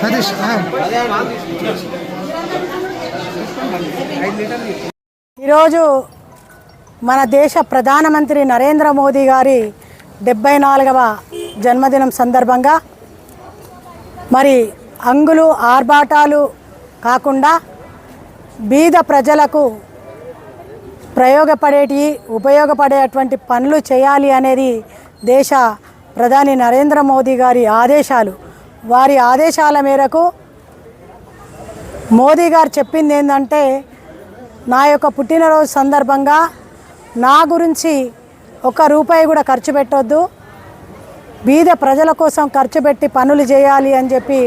సతీష్ ఈరోజు మన దేశ ప్రధానమంత్రి నరేంద్ర మోదీ గారి డెబ్బై నాలుగవ జన్మదినం సందర్భంగా మరి అంగులు ఆర్భాటాలు కాకుండా బీద ప్రజలకు ప్రయోగపడేటి ఉపయోగపడేటువంటి పనులు చేయాలి అనేది దేశ ప్రధాని నరేంద్ర మోదీ గారి ఆదేశాలు. వారి ఆదేశాల మేరకు మోదీ గారు చెప్పింది ఏంటంటే నా యొక్క పుట్టినరోజు సందర్భంగా నా గురించి ఒక్క రూపాయి కూడా ఖర్చు పెట్టొద్దు. బీద ప్రజల కోసం ఖర్చు పెట్టి పనులు చేయాలి అని చెప్పి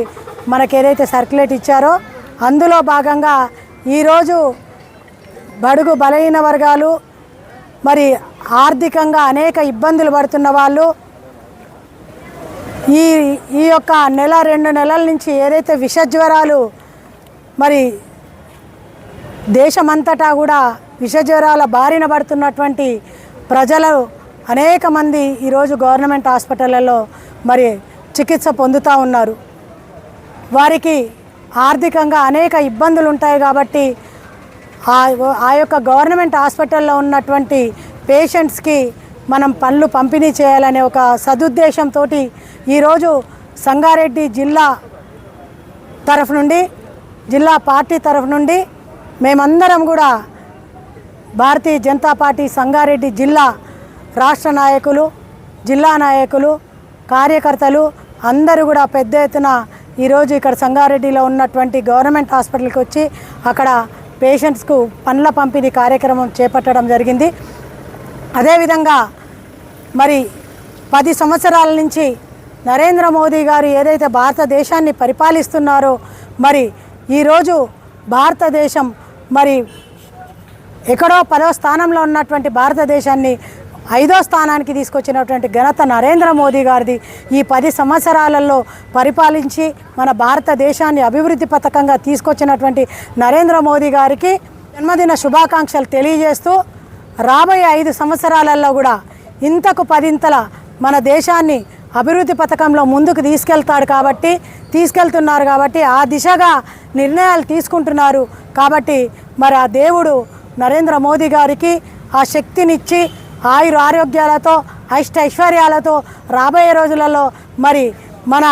మనకు ఏదైతే సర్క్యులేట్ ఇచ్చారో అందులో భాగంగా ఈరోజు బడుగు బలహీన వర్గాలు మరి ఆర్థికంగా అనేక ఇబ్బందులు పడుతున్న వాళ్ళు ఈ ఈ యొక్క నెల రెండు నెలల నుంచి ఏదైతే విష జ్వరాలు మరి దేశమంతటా కూడా విష జ్వరాల బారిన పడుతున్నటువంటి ప్రజలు అనేక మంది ఈరోజు గవర్నమెంట్ హాస్పిటళ్ళలో మరి చికిత్స పొందుతూ ఉన్నారు. వారికి ఆర్థికంగా అనేక ఇబ్బందులు ఉంటాయి కాబట్టి ఆ యొక్క గవర్నమెంట్ హాస్పిటల్లో ఉన్నటువంటి పేషెంట్స్కి మనం పనులు పంపిణీ చేయాలనే ఒక సదుద్దేశంతో ఈరోజు సంగారెడ్డి జిల్లా తరఫు నుండి జిల్లా పార్టీ తరఫు నుండి మేమందరం కూడా భారతీయ జనతా పార్టీ సంగారెడ్డి జిల్లా రాష్ట్ర నాయకులు జిల్లా నాయకులు కార్యకర్తలు అందరూ కూడా పెద్ద ఎత్తున ఈరోజు ఇక్కడ సంగారెడ్డిలో ఉన్నటువంటి గవర్నమెంట్ హాస్పిటల్కి వచ్చి అక్కడ పేషెంట్స్కు పండ్ల పంపిణీ కార్యక్రమం చేపట్టడం జరిగింది. అదేవిధంగా మరి పది సంవత్సరాల నుంచి నరేంద్ర మోదీ గారు ఏదైతే భారతదేశాన్ని పరిపాలిస్తున్నారో మరి ఈరోజు భారతదేశం మరి ఎక్కడో పదో స్థానంలో ఉన్నటువంటి భారతదేశాన్ని ఐదో స్థానానికి తీసుకొచ్చినటువంటి ఘనత నరేంద్ర మోదీ గారిది. ఈ పది సంవత్సరాలలో పరిపాలించి మన భారతదేశాన్ని అభివృద్ధి పథకంగా తీసుకొచ్చినటువంటి నరేంద్ర మోదీ గారికి జన్మదిన శుభాకాంక్షలు తెలియజేస్తూ రాబోయే ఐదు సంవత్సరాలలో కూడా ఇంతకు పదింతల మన దేశాన్ని అభివృద్ధి పథకంలో ముందుకు తీసుకెళ్తాడు కాబట్టి తీసుకెళ్తున్నారు కాబట్టి ఆ దిశగా నిర్ణయాలు తీసుకుంటున్నారు కాబట్టి మరి ఆ దేవుడు నరేంద్ర మోదీ గారికి ఆ శక్తినిచ్చి ఆయుర ఆరోగ్యాలతో అష్ట ఐశ్వర్యాలతో రాబోయే రోజులలో మరి మన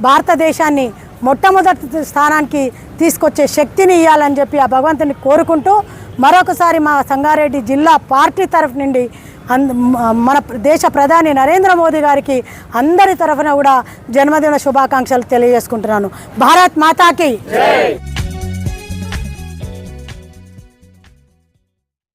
భారతదేశాన్ని మొట్టమొదటి స్థానానికి తీసుకొచ్చే శక్తిని ఇవ్వాలని చెప్పి ఆ భగవంతుని కోరుకుంటూ మరొకసారి మా సంగారెడ్డి జిల్లా పార్టీ తరఫు నుండి అంద మన దేశ ప్రధాని నరేంద్ర మోదీ గారికి అందరి తరఫున కూడా జన్మదిన శుభాకాంక్షలు తెలియజేసుకుంటున్నాను. భారత్ మాతాకి.